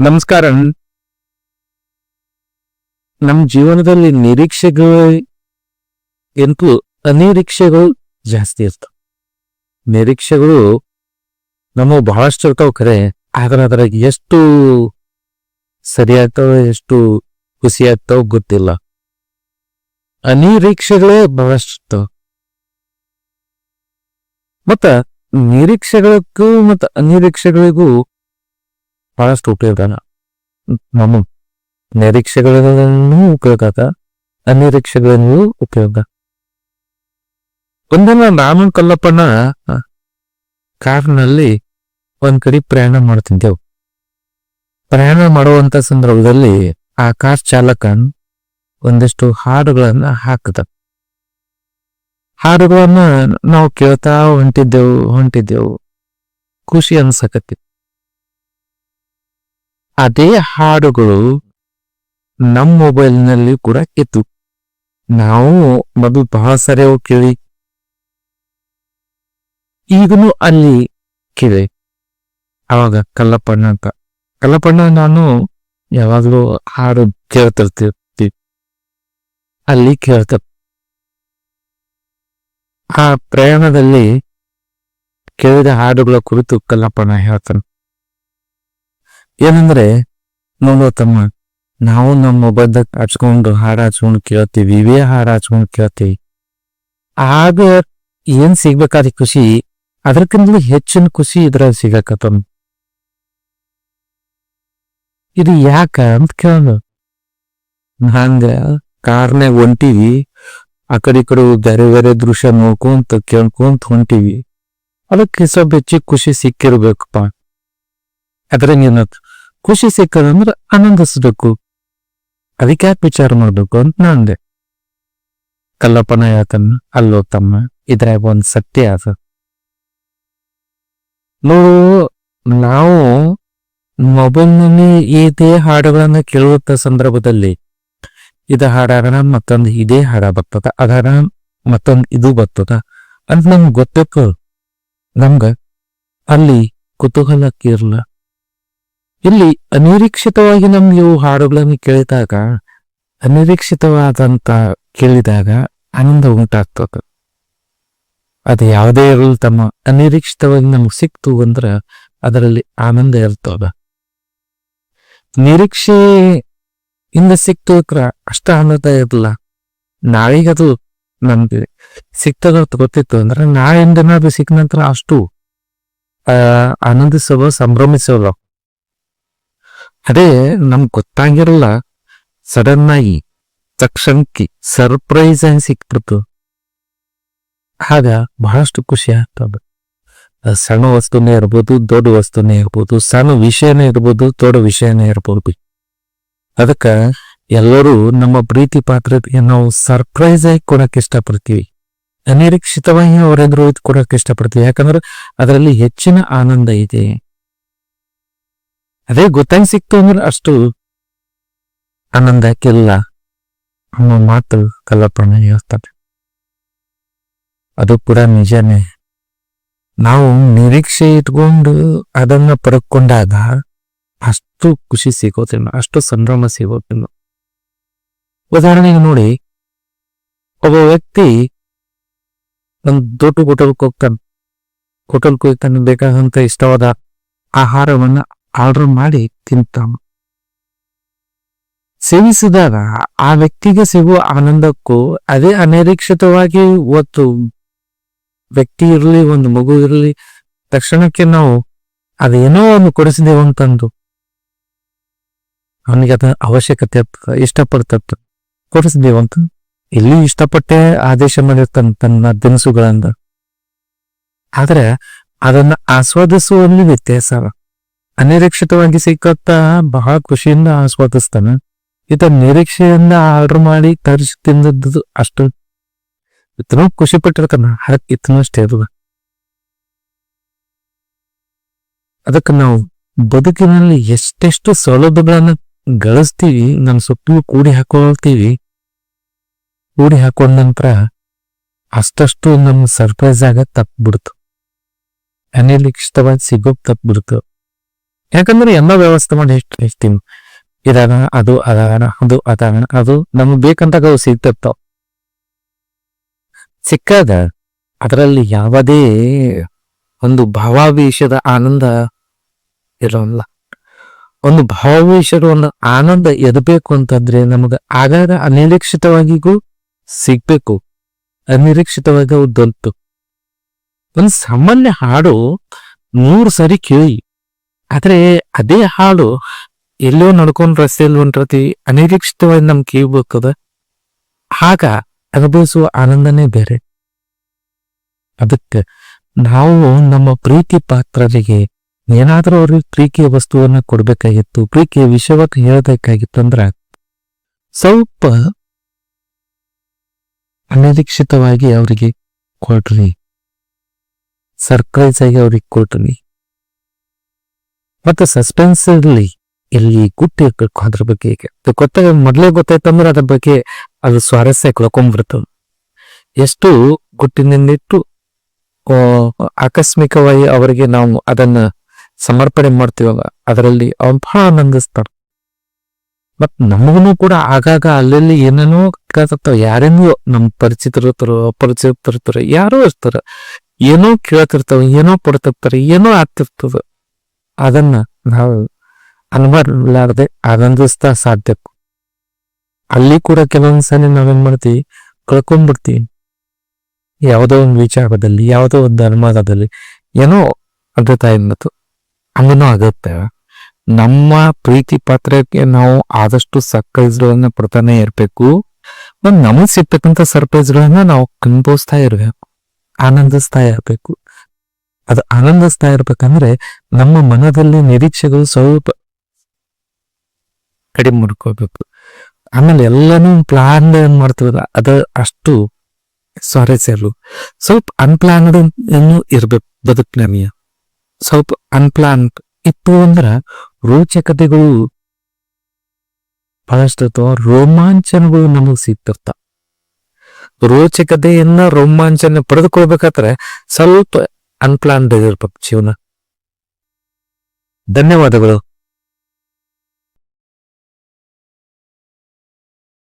ನಮಸ್ಕಾರ ನಮ್ಮ ಜೀವನದಲ್ಲಿ ನಿರೀಕ್ಷೆಗಳು ಎಂತೂ ಅನಿರೀಕ್ಷೆಗಳು ಜಾಸ್ತಿ ಇರ್ತಾವ ನಿರೀಕ್ಷೆಗಳು ನಮ್ಮ ಬಹಳಷ್ಟು ಇರ್ತಾವ ಖರೆ, ಆದ್ರೆ ಅದ್ರಾಗ ಎಷ್ಟು ಸರಿ ಎಷ್ಟು ಖುಷಿ ಆಗ್ತಾವ ಗೊತ್ತಿಲ್ಲ. ಅನಿರೀಕ್ಷೆಗಳೇ ಬಹಳಷ್ಟು ಇರ್ತಾವ. ಮತ್ತ ನಿರೀಕ್ಷೆಗಳಿಗೂ ಮತ್ತ ಅನಿರೀಕ್ಷೆಗಳಿಗೂ ಬಹಳಷ್ಟು ಉಪಯೋಗ ನಮ್ಮ ನಿರೀಕ್ಷೆಗಳನ್ನು ಉಪಯೋಗ ಅನಿರೀಕ್ಷೆಗಳನ್ನು ಉಪಯೋಗ. ಒಂದಿನ ನಾನು ಕಲ್ಲಪ್ಪನ ಕಾರ್ನಲ್ಲಿ ಒಂದ್ ಕಡೆ ಪ್ರಯಾಣ ಮಾಡ್ತಿದ್ದೆವು. ಪ್ರಯಾಣ ಮಾಡುವಂತ ಸಂದರ್ಭದಲ್ಲಿ ಆ ಕಾರ್ ಚಾಲಕ ಒಂದಿಷ್ಟು ಹಾಡುಗಳನ್ನ ಹಾಕದ. ಹಾಡುಗಳನ್ನ ನಾವು ಕೇಳ್ತಾ ಹೊಂಟಿದ್ದೆವು ಹೊಂಟಿದ್ದೆವು. ಖುಷಿ ಅನ್ಸಕತ್ತಿ ಅದೇ ಹಾಡುಗಳು ನಮ್ಮ ಮೊಬೈಲ್ನಲ್ಲಿ ಕೂಡ ಇತ್ತು. ನಾವು ಮೊದಲು ಬಹಳ ಸರಿ ಕೇಳಿ. ಈಗನು ಅಲ್ಲಿ ಕೇಳಿ. ಅವಾಗ ಕಲ್ಲಪ್ಪಣ್ಣ ಅಂತ. ಕಲ್ಲಪ್ಪಣ್ಣ ನಾನು ಯಾವಾಗಲೂ ಹಾಡು ಕೇಳ್ತಿರ್ತಿರ್ತೀವಿ ಅಲ್ಲಿ ಕೇಳ್ತ ಆ ಪ್ರಯಾಣದಲ್ಲಿ ಕೇಳಿದ ಹಾಡುಗಳ ಕುರಿತು ಕಲ್ಲಪ್ಪಣ್ಣ ಹೇಳ್ತಾನೆ. ಏನಂದ್ರೆ, ನೋಡೋ ತಮ್ಮ, ನಾವು ನಮ್ಮ ಮೊಬೈಲ್ದಾಗ ಹಚ್ಕೊಂಡು ಹಾಡು ಹಚ್ಕೊಂಡು ಕೇಳ್ತೀವಿ ಇವೇ ಹಾಡು ಹಚ್ಕೊಂಡು ಕೇಳ್ತೀವಿ. ಆಗ ಏನ್ ಸಿಗ್ಬೇಕಾದ ಖುಷಿ? ಅದಕ್ಕಿಂತ ಹೆಚ್ಚಿನ ಖುಷಿ ಇದ್ರಾಗ ಸಿಗಕತ್ತ ಇದು ಯಾಕ ಅಂತ ಕೇಳೋದು ಹಂಗ ಕಾರ್ನ್ಯಾಗ ಹೊಂಟಿವಿ, ಆ ಕಡೆ ಈ ಕಡೆ ಬೇರೆ ಬೇರೆ ದೃಶ್ಯ ನೋಡ್ಕೊಂತ ಕೇಳ್ಕೊಂತ ಹೊಂಟಿವಿ. ಅದಕ್ಕೆ ಸ್ವಲ್ಪ ಹೆಚ್ಚಿಗೆ ಖುಷಿ ಸಿಕ್ಕಿರ್ಬೇಕಪ್ಪ. ಅದ್ರಂಗ ಏನತ್? ಖುಷಿ ಸಿಕ್ಕದಂದ್ರೆ ಆನಂದಿಸ್ಬೇಕು. ಅದಕ್ಕೆ ಯಾಕೆ ವಿಚಾರ ಮಾಡ್ಬೇಕು ಅಂತ ನಾ ಅಂದೆ. ಕಲ್ಲಪ್ಪನ ಯಾಕನ್ನ ಅಲ್ಲೋ ತಮ್ಮ ಇದ್ರಾಗ ಒಂದು ಸತ್ಯ ಅದ. ನೋಡು, ನಾವು ಮೊಬೈಲ್ನಲ್ಲಿ ಇದೇ ಹಾಡುಗಳನ್ನ ಕೇಳುವಂತ ಸಂದರ್ಭದಲ್ಲಿ, ಇದ ಹಾಡಾಗಣ ಮತ್ತೊಂದು ಇದೇ ಹಾಡ ಬರ್ತದ ಅದಾರ ಮತ್ತೊಂದು ಇದು ಬರ್ತದ ಅಂತ ನಮ್ಗೆ ಗೊತ್ತಕ್ಕ ನಮ್ಗ ಅಲ್ಲಿ ಕುತೂಹಲಕ್ಕೆ ಇರಲ್ಲ ಇಲ್ಲಿ ಅನಿರೀಕ್ಷಿತವಾಗಿ ನಮ್ಗೆ ಇವು ಹಾಡುಗಳನ್ನು ಕೇಳಿದಾಗ, ಅನಿರೀಕ್ಷಿತವಾದಂತ ಕೇಳಿದಾಗ ಆನಂದ ಉಂಟಾಗ್ತದ. ಅದು ಯಾವುದೇ ಇರಲಿ ತಮ್ಮ ಅನಿರೀಕ್ಷಿತವಾಗಿ ನಮ್ಗೆ ಸಿಕ್ತು ಅಂದ್ರ ಅದರಲ್ಲಿ ಆನಂದ ಇರ್ತದ. ನಿರೀಕ್ಷೆ ಇಂದ ಸಿಕ್ತು ಅಷ್ಟ ಆನಂದ ಇರಲ್ಲ. ನಾಳೆಗದು ನಮ್ಗೆ ಸಿಕ್ತದ ಗೊತ್ತಿತ್ತು ಅಂದ್ರೆ ನಾಳೆಯಿಂದ ಅದು ಸಿಕ್ಕ ನಂತರ ಅಷ್ಟು, ಆ ಆನಂದಿಸೋದು ಸಂಭ್ರಮಿಸೋದು ಅದೇ ನಮ್ಗೆ ಗೊತ್ತಾಗಿರಲ್ಲ ಸಡನ್ ಆಗಿ ತಕ್ಷಣಕ್ಕೆ ಸರ್ಪ್ರೈಸ್ ಆಗಿ ಸಿಕ್ಬಿಡ್ತು. ಆಗ ಬಹಳಷ್ಟು ಖುಷಿ ಆಗ್ತದ ಸಣ್ಣ ವಸ್ತುನೇ ಇರ್ಬೋದು, ದೊಡ್ಡ ವಸ್ತುನೇ ಇರ್ಬೋದು, ಸಣ್ಣ ವಿಷಯನೇ ಇರ್ಬೋದು, ದೊಡ್ಡ ವಿಷಯನೇ ಇರ್ಬೋದು. ಅದಕ್ಕ ಎಲ್ಲರೂ ನಮ್ಮ ಪ್ರೀತಿ ಪಾತ್ರಕ್ಕೆ ನಾವು ಸರ್ಪ್ರೈಸ್ ಆಗಿ ಕೊಡಕ್ಕೆ ಇಷ್ಟಪಡ್ತೀವಿ. ಅನಿರೀಕ್ಷಿತವಾಗಿ ಅವರೆದುರು ಕೊಡಕ್ಕೆ ಇಷ್ಟಪಡ್ತೀವಿ. ಯಾಕಂದ್ರೆ ಅದರಲ್ಲಿ ಹೆಚ್ಚಿನ ಆನಂದ ಇದೆ. ಅದೇ ಗೊತ್ತಾಗಿ ಸಿಕ್ತು ಅಂದ್ರೆ ಅಷ್ಟು ಆನಂದಕ್ಕಿಲ್ಲ ಅನ್ನೋ ಮಾತು ಕಲ್ಲಪ್ಪಣ್ಣ ಹೇಳ್ತಾರೆ. ಅದು ಕೂಡ ನಿಜನೇ. ನಾವು ನಿರೀಕ್ಷೆ ಇಟ್ಕೊಂಡು ಅದನ್ನ ಪಡ್ಕೊಂಡಾಗ ಅಷ್ಟು ಖುಷಿ ಸಿಗೋದಿಲ್ಲ ಅಷ್ಟು ಸಂಭ್ರಮ ಸಿಗೋದಿಲ್ಲ ಉದಾಹರಣೆಗೆ ನೋಡಿ, ಒಬ್ಬ ವ್ಯಕ್ತಿ ಒಂದು ದೊಡ್ಡ ಹೋಟೆಲ್ಗೆ ಹೋಗ್ತಾನೆ. ಹೋಟೆಲ್ಗೆ ಹೋಗ್ತಾನೆ ಬೇಕಾದಂತ ಇಷ್ಟವಾದ ಆಹಾರವನ್ನ ಆರ್ಡರ್ ಮಾಡಿ ತಿಂತಾನ. ಸೇವಿಸಿದಾಗ ಆ ವ್ಯಕ್ತಿಗೆ ಸಿಗುವ ಆನಂದಕ್ಕೂ ಅದೇ ಅನಿರೀಕ್ಷಿತವಾಗಿ ಒತ್ತು ವ್ಯಕ್ತಿ ಇರಲಿ, ಒಂದು ಮಗು ಇರಲಿ, ತಕ್ಷಣಕ್ಕೆ ನಾವು ಅದೇನೋ ಒಂದು ಕೊಡಿಸಿದೆವು ಅಂತಂದು ಅವನಿಗೆ ಅದ ಅವಶ್ಯಕತೆ ಇರ್ತದ ಇಷ್ಟಪಡ್ತಿರ್ತ ಕೊಡಿಸಿದೆವು ಅಂತ ಇಲ್ಲಿ ಇಷ್ಟಪಟ್ಟೆ ಆದೇಶ ಮಾಡಿರ್ತಾನೆ ತನ್ನ ದಿನಸುಗಳಂದ. ಆದ್ರೆ ಅದನ್ನ ಆಸ್ವಾದಿಸುವಲ್ಲಿ ವ್ಯತ್ಯಾಸ. ಅನಿರೀಕ್ಷಿತವಾಗಿ ಸಿಕ್ಕತ್ತ ಬಹಳ ಖುಷಿಯಿಂದ ಆಸ್ವಾದಿಸ್ತಾನೆ. ಈತ ನಿರೀಕ್ಷೆಯಿಂದ ಆರ್ಡರ್ ಮಾಡಿ ತರಿಸಿ ತಿಂದದ್ದು ಅಷ್ಟು. ಇತನೂ ಖುಷಿ ಪಟ್ಟಿರ್ತಾನ. ಹರಕ್ ಇತನೂ ಅಷ್ಟೇ ಇರುವ ಅದಕ್ಕೆ ನಾವು ಬದುಕಿನಲ್ಲಿ ಎಷ್ಟೆಷ್ಟು ಸೌಲಭ್ಯಗಳನ್ನ ಗಳಿಸ್ತೀವಿ ನಮ್ಮ ಸುತ್ತಲೂ ಕೂಡಿ ಹಾಕೊಳ್ತೀವಿ, ಕೂಡಿ ಹಾಕೊಂಡ ನಂತರ ಅಷ್ಟಷ್ಟು ನಮ್ಮ ಸರ್ಪ್ರೈಸ್ ಆಗ ತಪ್ಪಿಬಿಡ್ತು ಅನಿರೀಕ್ಷಿತವಾಗಿ ಸಿಗೋಕ್ ತಪ್ಪಿಬಿಡ್ತು ಯಾಕಂದ್ರೆ ಎಲ್ಲ ವ್ಯವಸ್ಥೆ ಮಾಡಿ ಎಷ್ಟು ಇದಾಗ ಅದು ಅದಾಗ ಅದು ಅದಾಗ ಅದು ನಮ್ಗೆ ಬೇಕಂತಾಗ ಅವು ಸಿಗ್ತಿರ್ತಾವ. ಸಿಕ್ಕಾಗ ಅದರಲ್ಲಿ ಯಾವುದೇ ಒಂದು ಭಾವಾವೇಶದ ಆನಂದ ಇರೋಲ್ಲ. ಒಂದು ಭಾವಾವೇಶದ ಒಂದು ಆನಂದ ಇರಬೇಕು ಅಂತಂದ್ರೆ ನಮಗೆ ಆಗಾಗ ಅನಿರೀಕ್ಷಿತವಾಗಿಗೂ ಸಿಗ್ಬೇಕು. ಅನಿರೀಕ್ಷಿತವಾಗಿ ಅವು ಒಂದು ಸಾಮಾನ್ಯ ಹಾಡು ನೂರು ಸರಿ ಕೇಳಿ. ಆದ್ರೆ ಅದೇ ಹಾಡು ಎಲ್ಲೋ ನಡ್ಕೊಂಡ್ ರಸ್ತೆಯಲ್ಲಿ ಹೊಂಟ್ರತಿ ಅನಿರೀಕ್ಷಿತವಾಗಿ ನಮ್ ಕೇಳ್ಬೇಕದ ಆಗ ಅನುಭವಿಸುವ ಆನಂದನೇ ಬೇರೆ. ಅದಕ್ಕೆ ನಾವು ನಮ್ಮ ಪ್ರೀತಿ ಪಾತ್ರರಿಗೆ ಏನಾದರೂ ಅವ್ರಿಗೆ ಪ್ರೀತಿಯ ವಸ್ತುವನ್ನ ಕೊಡ್ಬೇಕಾಗಿತ್ತು, ಪ್ರೀತಿಯ ವಿಷಯವನ್ನ ಹೇಳಬೇಕಾಗಿತ್ತು ಅಂದ್ರೆ ಸ್ವಲ್ಪ ಅನಿರೀಕ್ಷಿತವಾಗಿ ಅವರಿಗೆ ಕೊಡ್ರಿ. ಸರ್ಪ್ರೈಸ್ ಆಗಿ ಅವ್ರಿಗೆ ಕೊಡ್ರಿ. ಮತ್ತೆ ಸಸ್ಪೆನ್ಸ್ ಇರಲಿ ಎಲ್ಲಿ ಗುಟ್ಟಿ ಅದ್ರ ಬಗ್ಗೆ ಈಗ ಗೊತ್ತಾಗ ಮೊದ್ಲೇ ಗೊತ್ತಾಯ್ತಂದ್ರೆ ಅದ್ರ ಬಗ್ಗೆ ಅದು ಸ್ವಾರಸ್ಯ ಕಳ್ಕೊಂಡ್ಬಿಡ್ತು ಎಷ್ಟು ಗುಟ್ಟಿನಿಂದಿಟ್ಟು ಆಕಸ್ಮಿಕವಾಗಿ ಅವರಿಗೆ ನಾವು ಅದನ್ನ ಸಮರ್ಪಣೆ ಮಾಡ್ತೀವಲ್ಲ, ಅದರಲ್ಲಿ ಅವ್ನು ಬಹಳ ಆನಂದಿಸ್ತಾರೆ. ಮತ್ ನಮಗೂ ಕೂಡ ಆಗಾಗ ಅಲ್ಲಲ್ಲಿ ಏನೇನೋ ಕೇಳ್ತಿರ್ತಾವ ಯಾರೇನೋ ನಮ್ ಪರಿಚಿತರು ಅಪರಿಚಿತರು ಯಾರೋ ಇರ್ತಾರ. ಏನೋ ಕೇಳ್ತಿರ್ತಾವ, ಏನೋ ಪಡ್ತಿರ್ತಾರ, ಏನೋ ಆಗ್ತಿರ್ತದ. ಅದನ್ನ ನಾವು ಅನುಭವಿಲಾರದೆ ಆನಂದಿಸ್ತಾ ಸಾಧ್ಯ. ಅಲ್ಲಿ ಕೂಡ ಕೆಲವೊಂದ್ಸಲಿ ನಾವೇನ್ ಮಾಡ್ತೀವಿ? ಕಳ್ಕೊಂಡ್ಬಿಡ್ತೀವಿ ಯಾವುದೋ ಒಂದು ವಿಚಾರದಲ್ಲಿ, ಯಾವುದೋ ಒಂದು ಧರ್ಮದಲ್ಲಿ, ಏನೋ ಅದ್ರ ತಾಯಿನತ್ತು ಹಂಗನೂ ಆಗುತ್ತೆ. ನಮ್ಮ ಪ್ರೀತಿ ಪಾತ್ರಕ್ಕೆ ನಾವು ಆದಷ್ಟು ಸರ್ಪ್ರೈಸ್ಗಳನ್ನ ಪಡ್ತಾನೆ ಇರಬೇಕು. ಮತ್ತ್ ನಮಗ್ ಸಿಗ್ತಕ್ಕಂಥ ಸರ್ಪ್ರೈಸ್ಗಳನ್ನ ನಾವು ಅನುಭವಿಸ್ತಾ ಇರಬೇಕು. ಆನಂದಿಸ್ತಾ ಇರ್ಬೇಕು. ಅದು ಆನಂದಿಸ್ತಾ ಇರ್ಬೇಕಂದ್ರೆ ನಮ್ಮ ಮನದಲ್ಲಿ ನಿರೀಕ್ಷೆಗಳು ಸ್ವಲ್ಪ ಕಡಿಮೆ ಮಾಡ್ಕೋಬೇಕು ಆಮೇಲೆ ಎಲ್ಲಾನು ಪ್ಲಾನ್ ಏನ್ ಮಾಡ್ತೀವಲ್ಲ, ಅದು ಅಷ್ಟು ಸ್ವಾರಸ್ಯಲು ಸ್ವಲ್ಪ ಅನ್ಪ್ಲಾನ್ಡ್ ಏನು ಇರ್ಬೇಕು ಬದುಕ್ ನಮಗೆ ಸ್ವಲ್ಪ ಅನ್ಪ್ಲಾನ್ ಇತ್ತು ಅಂದ್ರ ರೋಚಕತೆಗಳು ಬಹಳಷ್ಟು ರೋಮಾಂಚನಗಳು ನಮಗ್ ಸಿಗ್ತಿರ್ತಾವ. ರೋಚಕತೆಯನ್ನ ರೋಮಾಂಚನ ಪಡೆದುಕೊಳ್ಬೇಕಾದ್ರೆ ಸ್ವಲ್ಪ ಅನ್ಪ್ಲಾನ್ಡ್ ಇರ್ಬೇಕು ಜೀವನ. ಧನ್ಯವಾದಗಳು.